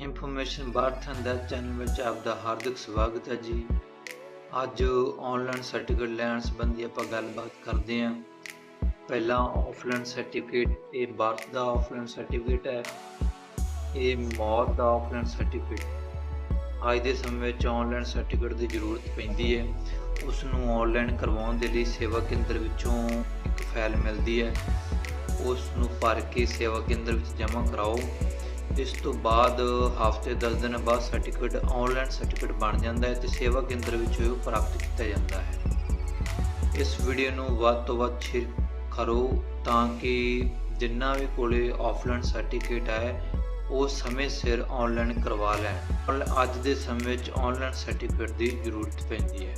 Information ਬਾਰਥਨ ਦਾ channel ਵਿੱਚ ਆਪ ਦਾ ਹਾਰਦਿਕ ਸਵਾਗਤ ਹੈ ਜੀ। ਅੱਜ ਆਨਲਾਈਨ ਸਰਟੀਫਿਕੇਟ ਲੈਣ ਸੰਬੰਧੀ ਆਪਾਂ ਗੱਲਬਾਤ ਕਰਦੇ ਹਾਂ। ਪਹਿਲਾ ਆਫਲਾਈਨ ਸਰਟੀਫਿਕੇਟ ਇਹ ਬਰਥ ਦਾ ਆਫਲਾਈਨ ਸਰਟੀਫਿਕੇਟ ਹੈ। ਇਹ ਮੌਤ ਦਾ ਆਫਲਾਈਨ ਸਰਟੀਫਿਕੇਟ ਅੱਜ ਦੇ ਸਮੇਂ ਵਿੱਚ ਆਨਲਾਈਨ ਸਰਟੀਫਿਕੇਟ ਦੀ ਜ਼ਰੂਰਤ ਪੈਂਦੀ ਹੈ। ਉਸ ਨੂੰ ਆਨਲਾਈਨ ਕਰਵਾਉਣ ਦੇ ਲਈ ਸੇਵਾ ਕੇਂਦਰ ਵਿੱਚੋਂ ਇੱਕ ਫਾਈਲ ਮਿਲਦੀ ਹੈ। ਉਸ ਨੂੰ ਭਰ ਕੇ ਸੇਵਾ ਕੇਂਦਰ ਵਿੱਚ ਜਮ੍ਹਾਂ ਕਰਾਓ। ਇਸ ਤੋਂ ਬਾਅਦ ਹਫ਼ਤੇ 10 ਦਿਨ ਬਾਅਦ ਸਰਟੀਫਿਕੇਟ ਆਨਲਾਈਨ ਸਰਟੀਫਿਕੇਟ ਬਣ ਜਾਂਦਾ ਹੈ ਤੇ ਸੇਵਾ ਕੇਂਦਰ ਵਿੱਚ ਇਹ ਪ੍ਰਾਪਤ ਕੀਤਾ ਜਾਂਦਾ ਹੈ। ਇਸ ਵੀਡੀਓ ਨੂੰ ਵੱਧ ਤੋਂ ਵੱਧ ਸ਼ੇਅਰ ਕਰੋ ਤਾਂ ਕਿ ਜਿੰਨਾ ਵੀ ਕੋਲੇ ਆਫਲਾਈਨ ਸਰਟੀਫਿਕੇਟ ਹੈ, ਉਹ ਸਮੇਂ ਸਿਰ ਆਨਲਾਈਨ ਕਰਵਾ ਲੈਣ। ਪਰ ਅੱਜ ਦੇ ਸਮੇਂ ਵਿੱਚ ਆਨਲਾਈਨ ਸਰਟੀਫਿਕੇਟ ਦੀ ਜ਼ਰੂਰਤ ਪੈਂਦੀ ਹੈ।